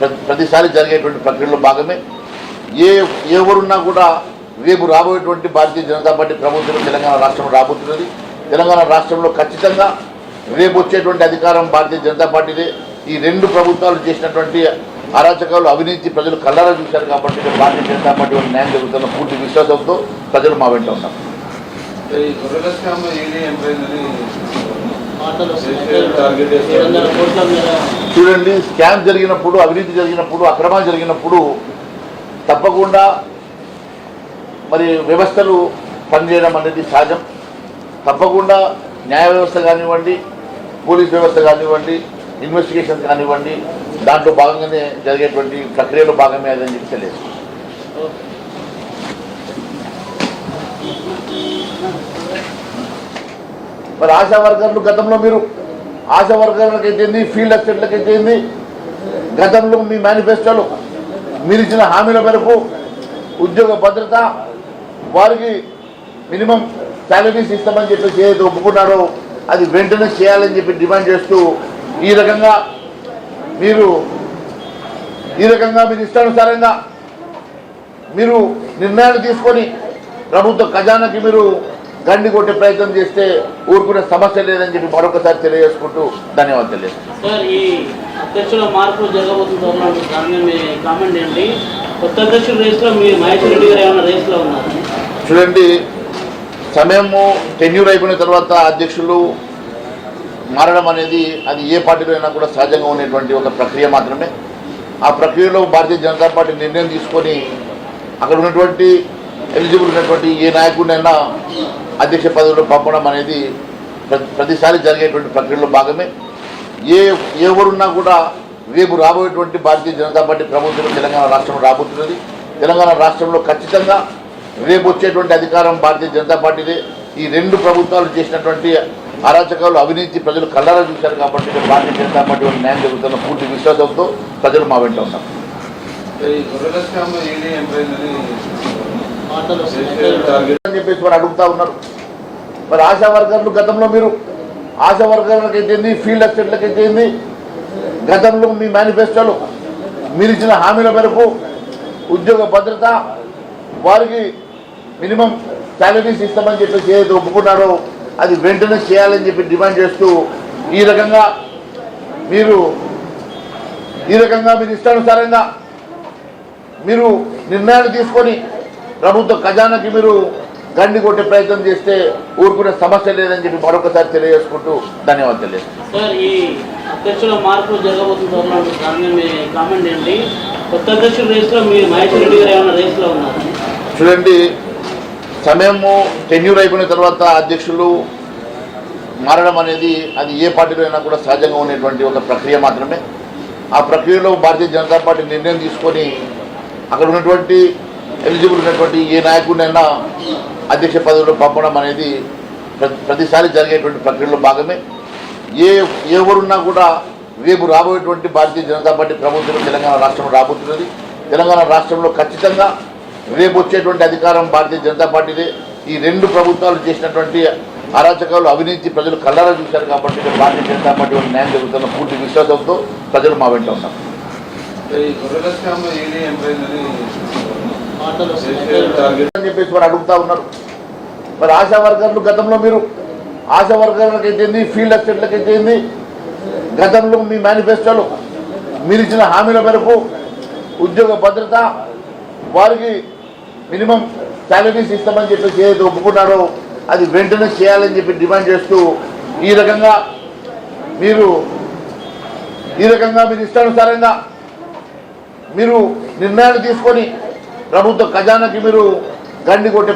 ప్రతిసారి జరిగేటువంటి ప్రక్రియలో భాగమే. ఏ ఎవరున్నా కూడా రేపు రాబోయేటువంటి భారతీయ జనతా పార్టీ ప్రభుత్వం తెలంగాణ రాష్ట్రం రాబోతున్నది. తెలంగాణ రాష్ట్రంలో ఖచ్చితంగా రేపు వచ్చేటువంటి అధికారం భారతీయ జనతా పార్టీదే. ఈ రెండు ప్రభుత్వాలు చేసినటువంటి అరాచకాలు అవినీతి ప్రజలు కళ్ళారా చూశారు కాబట్టి భారతీయ జనతా పార్టీ వాళ్ళకి న్యాయం జరుగుతున్న పూర్తి విశ్వాసంతో ప్రజలు మా వెంట ఉన్నారు. చూడండి స్కామ్ జరిగినప్పుడు అవినీతి జరిగినప్పుడు అక్రమాలు జరిగినప్పుడు తప్పకుండా మరి వ్యవస్థలు పనిచేయడం అనేది సహజం. తప్పకుండా న్యాయ వ్యవస్థ కానివ్వండి పోలీస్ వ్యవస్థ కానివ్వండి ఇన్వెస్టిగేషన్ కానివ్వండి దాంట్లో భాగంగానే జరిగేటువంటి ప్రక్రియలో భాగమే అదని చెప్పి తెలియదు. మరి ఆశా వర్కర్లు గతంలో మీరు ఆశా వర్కర్లకు అయితేంది ఫీల్డ్ అసిస్టెంట్లకు అయితేంది గతంలో మీ మేనిఫెస్టోలు మీరు ఇచ్చిన హామీల మేరకు ఉద్యోగ భద్రత వారికి మినిమం శాలరీస్ ఇస్తామని చెప్పి ఏదైతే ఒప్పుకున్నారో అది వెంటనే చేయాలని చెప్పి డిమాండ్ చేస్తూ ఈ రకంగా మీరు ఈ రకంగా మీరు ఇష్టానుసారంగా మీరు నిర్ణయాలు తీసుకొని ప్రభుత్వ ఖజానాకి మీరు గండి కొట్టే ప్రయత్నం చేస్తే ఊరుకునే సమస్య లేదని చెప్పి మరొకసారి తెలియజేసుకుంటూ ధన్యవాదాలు తెలియజేస్తాను సార్ ఈ అధ్యక్షుల మార్పులు జరగబోతుందో దాని మీద మీ కామెంట్ ఏంటి? కొత్త అధ్యక్షుల రేస్లో మీ మహేశ్వర రెడ్డి గారు ఏమైనా రేస్లో ఉన్నారు? చూడండి సమయము టెన్యూర్ అయిపోయిన తర్వాత అధ్యక్షులు మారడం అనేది అది ఏ పార్టీలో అయినా కూడా సహజంగా ఉండేటువంటి ఒక ప్రక్రియ మాత్రమే. ఆ ప్రక్రియలో భారతీయ జనతా పార్టీ నిర్ణయం తీసుకొని అక్కడ ఉన్నటువంటి ఎలిజిబుల్ ఉన్నటువంటి ఏ నాయకుడినైనా అధ్యక్ష పదవిలో పంపడం అనేది ప్రతిసారి జరిగేటువంటి ప్రక్రియలో భాగమే. ఏ ఎవరున్నా కూడా రేపు రాబోయేటువంటి భారతీయ జనతా పార్టీ ప్రభుత్వం తెలంగాణ రాష్ట్రం రాబోతున్నది. తెలంగాణ రాష్ట్రంలో ఖచ్చితంగా రేపు వచ్చేటువంటి అధికారం భారతీయ జనతా పార్టీదే. ఈ రెండు ప్రభుత్వాలు చేసినటువంటి అరాచకాలు అవినీతి ప్రజలు కళ్ళారా చూశారు కాబట్టి భారతీయ జనతా పార్టీ వాళ్ళకి న్యాయం జరుగుతున్న పూర్తి విశ్వాసంతో ప్రజలు మా వెంట ఉన్నారు. అని చెప్పేసి వారు అడుగుతా ఉన్నారు. మరి ఆశా వర్కర్లు గతంలో మీరు ఆశా వర్కర్లకు అయితేంది ఫీల్డ్ అసిస్టెంట్లకు అయితేంది గతంలో మీ మేనిఫెస్టోలో మీరు ఇచ్చిన హామీల మేరకు ఉద్యోగ భద్రత వారికి మినిమం శాలరీస్ ఇస్తామని చెప్పేసి ఏదైతే ఒప్పుకున్నారో అది వెంటనే చేయాలని చెప్పి డిమాండ్ చేస్తూ ఈ రకంగా మీరు ఈ రకంగా మీరు ఇష్టానుసారంగా మీరు నిర్ణయాలు తీసుకొని ప్రభుత్వ ఖజానాకి మీరు గండి కొట్టే ప్రయత్నం చేస్తే ఊరుకునే సమస్య లేదని చెప్పి మరొకసారి తెలియజేసుకుంటూ ధన్యవాదాలు తెలియజేస్తాను సార్ ఈ అధ్యక్షుల మార్పులు జరగబోతుందో దాని మీద మీ కామెంట్ ఏంటి కొత్త అధ్యక్షుల రేస్లో మీ మహేశ్వర రెడ్డి గారు ఏమైనా రేస్లో ఉన్నారు? చూడండి సమయము టెన్యూర్ అయిపోయిన తర్వాత అధ్యక్షులు మారడం అనేది అది ఏ పార్టీలో అయినా కూడా సహజంగా ఉండేటువంటి ఒక ప్రక్రియ మాత్రమే. ఆ ప్రక్రియలో భారతీయ జనతా పార్టీ నిర్ణయం తీసుకొని అక్కడ ఉన్నటువంటి ఎలిజిబుల్ ఉన్నటువంటి ఏ నాయకుడినైనా అధ్యక్ష పదవిలో పంపడం అనేది ప్రతిసారి జరిగేటువంటి ప్రక్రియలో భాగమే. ఏ ఎవరున్నా కూడా రేపు రాబోయేటువంటి భారతీయ జనతా పార్టీ ప్రభుత్వం తెలంగాణ రాష్ట్రం రాబోతున్నది. తెలంగాణ రాష్ట్రంలో ఖచ్చితంగా రేపు వచ్చేటువంటి అధికారం భారతీయ జనతా పార్టీదే. ఈ రెండు ప్రభుత్వాలు చేసినటువంటి అరాచకాలు అవినీతి ప్రజలు కళ్ళారా చూశారు కాబట్టి భారతీయ జనతా పార్టీ వాళ్ళకి న్యాయం జరుగుతున్న పూర్తి విశ్వాసంతో ప్రజలు మా వెంట ఉన్నారు. అని చెప్పేసి వారు అడుగుతా ఉన్నారు. మరి ఆశా వర్కర్లు గతంలో మీరు ఆశా వర్కర్లకు అయితేంది ఫీల్డ్ అసిస్టెంట్లకు అయితేంది గతంలో మీ మేనిఫెస్టోలో మీరు ఇచ్చిన హామీల మేరకు ఉద్యోగ భద్రత వారికి మినిమం శాలరీస్ ఇస్తామని చెప్పేసి ఏదైతే ఒప్పుకున్నారో అది వెంటనే చేయాలని చెప్పి డిమాండ్ చేస్తూ ఈ రకంగా మీరు ఈ రకంగా మీరు ఇష్టానుసారంగా మీరు నిర్ణయాలు తీసుకొని ప్రభుత్వ ఖజానాకి మీరు గండి కొట్టే